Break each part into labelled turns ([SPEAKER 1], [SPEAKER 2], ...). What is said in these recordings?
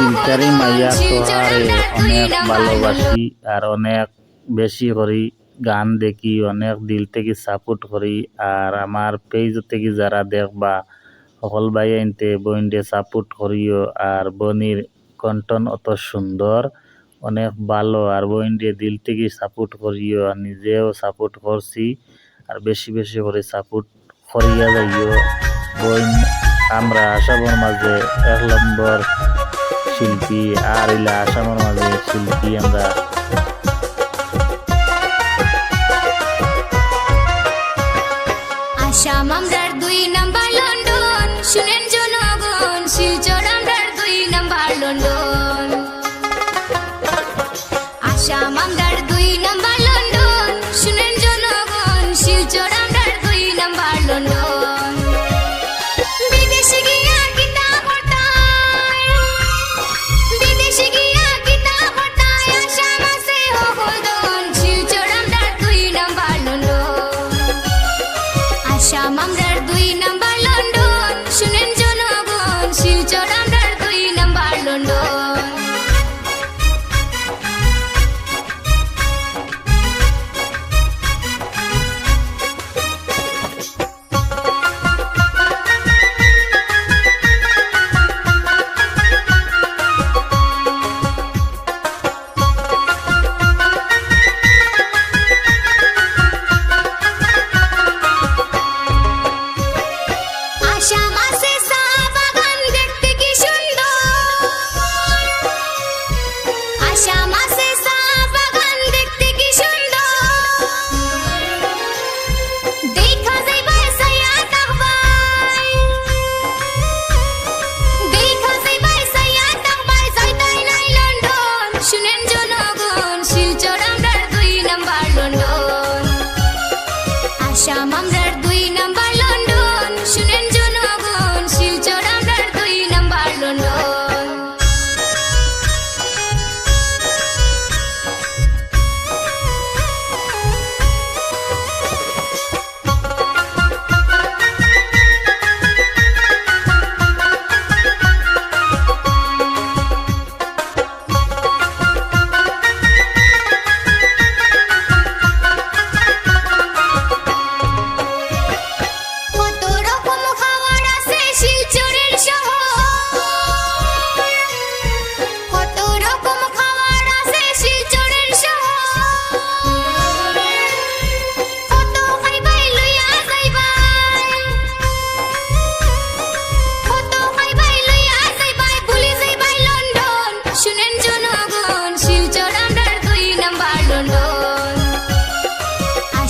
[SPEAKER 1] ফিল্টারি মাইয়া তোহারে অনেক ভালোবাসি আর অনেক বেশি করি গান দেখি অনেক দিল থেকে সাপোর্ট করি আর আমার পেজ থেকে যারা দেখবা সকল বাইনতে বইনতে সাপোর্ট করিও আর বনির কন্টন অত সুন্দর অনেক ভালো আর বইনতে দিল থেকে সাপোর্ট করিও আর নিজেও সাপোর্ট করছি আর বেশি বেশি করে সাপোর্ট করিয়া যাইও। বইন আমরা আশাবর মাঝে এক নম্বর শিল্পী আর ইলা আসামের মাঝে শিল্পী আমরা।
[SPEAKER 2] আসাম আমরা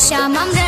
[SPEAKER 2] Shamam.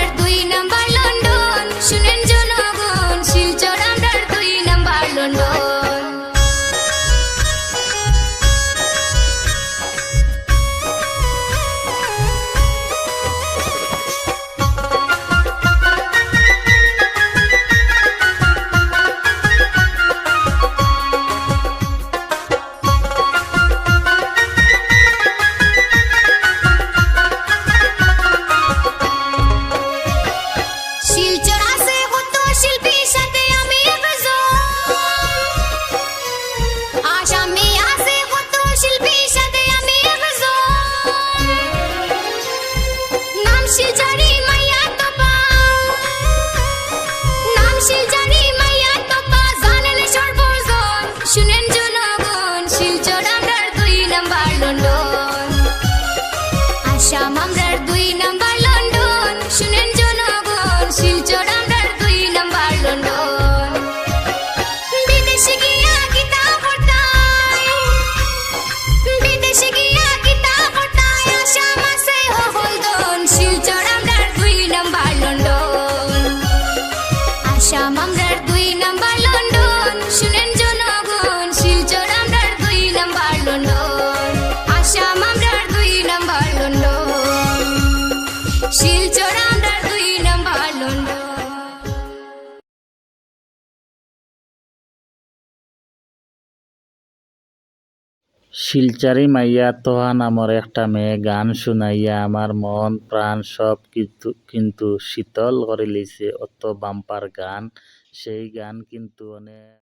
[SPEAKER 2] শিলচারি মাইয়া
[SPEAKER 1] তোহা নামর একটা মেয়ে গান শুনাইয়া আমার মন প্রাণ সব কিন্তু কিন্তু শীতল করে লিছে। অত বাম্পার গান, সেই গান কিন্তু অনেক